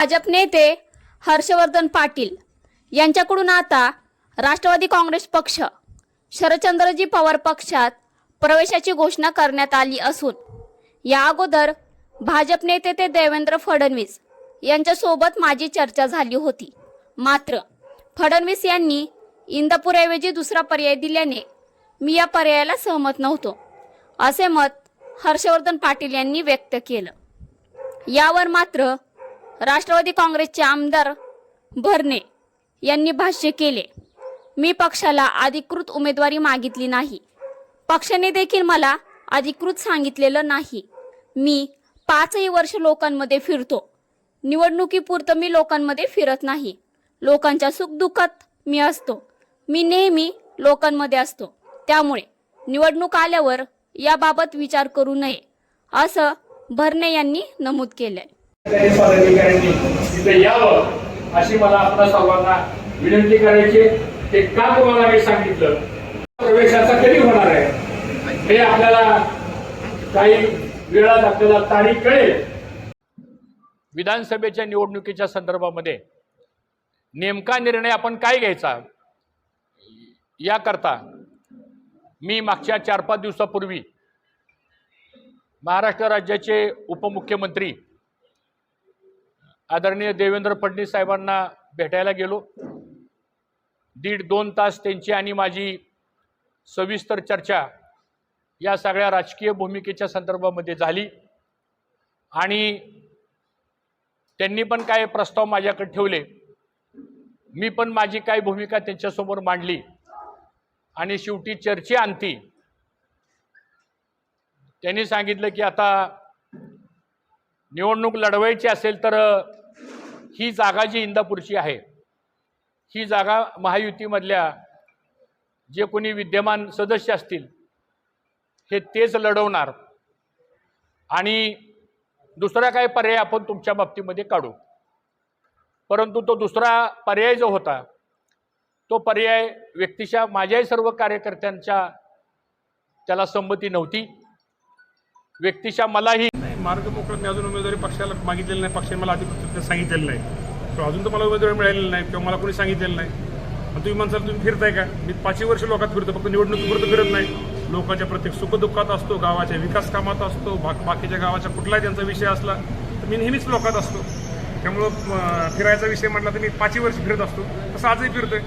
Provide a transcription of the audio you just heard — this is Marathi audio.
भाजप नेते हर्षवर्धन पाटील यांच्याकडून आता राष्ट्रवादी काँग्रेस पक्ष शरदचंद्रजी पवार पक्षात प्रवेशाची घोषणा करण्यात आली असून या अगोदर भाजप नेते ते देवेंद्र फडणवीस यांच्यासोबत माझी चर्चा झाली होती. मात्र फडणवीस यांनी इंदापूरऐवजी दुसरा पर्याय दिल्याने मी या पर्यायाला सहमत नव्हतो असे मत हर्षवर्धन पाटील यांनी व्यक्त केलं. यावर मात्र राष्ट्रवादी काँग्रेसचे आमदार भरणे यांनी भाष्य केले मी पक्षाला अधिकृत उमेदवारी मागितली नाही. पक्षाने देखील मला अधिकृत सांगितलेलं नाही. मी पाचही वर्ष लोकांमध्ये फिरतो. निवडणुकीपुरतं मी लोकांमध्ये फिरत नाही. लोकांच्या सुखदुःखात मी असतो. मी नेहमी लोकांमध्ये असतो. त्यामुळे निवडणूक आल्यावर याबाबत विचार करू नये असं भरणे यांनी नमूद केलंय. पदाधिकाऱ्यांनी तिथे यावं अशी मला आपल्या सर्वांना विनंती करायची. ते का तुम्हाला मी सांगितलं? प्रवेशाचा कधी होणार आहे? हे आपल्याला काही वेळात आपल्याला तारीख कळेल. विधानसभेच्या निवडणुकीच्या संदर्भामध्ये नेमका निर्णय आपण काय घ्यायचा? याकरता मी मागच्या चार पाच दिवसापूर्वी महाराष्ट्र राज्याचे उपमुख्यमंत्री आदरणीय देवेंद्र फडणवीस साहेबांना भेटायला गेलो. दीड दोन तास त्यांची आणि माझी सविस्तर चर्चा या सगळ्या राजकीय भूमिकेच्या संदर्भामध्ये झाली. आणि त्यांनी पण काय प्रस्ताव माझ्याकडे ठेवले. मी पण माझी काय भूमिका त्यांच्यासमोर मांडली. आणि शेवटी चर्चेअंती त्यांनी सांगितलं की आता निवडणूक लढवायची असेल तर ही जागा जी इंदापूरची आहे ही जागा महायुतीमधल्या जे कोणी विद्यमान सदस्य असतील हे तेच लढवणार. आणि दुसरा काय पर्याय आपण तुमच्या बाबतीमध्ये काढू. परंतु तो दुसरा पर्याय जो होता तो पर्याय व्यक्तीच्या माझ्याही सर्व कार्यकर्त्यांच्या त्याला संमती नव्हती. व्यक्तीच्या मलाही मार्ग मोकळा मी अजून उमेदवारी पक्षाला मागितलेली नाही पक्षाने मला अधिकृत सांगितलेलं नाही. किंवा अजून तर मला उमेदवारी मिळालेली नाही किंवा मला कोणी सांगितलेलं नाही. तुम्ही म्हणसाल तुम्ही फिरताय का? मी पाचही वर्ष लोकात फिरतो फक्त निवडणुकीपुरतं फिरत नाही. लोकांच्या प्रत्येक सुखदुःखात असतो गावाच्या विकास कामात असतो बा बाकीच्या गावाच्या कुठलाही त्यांचा विषय असला तर मी नेहमीच लोकात असतो. त्यामुळं फिरायचा विषय म्हटला तर मी पाचही वर्ष फिरत असतो. तसं आजही फिरतोय.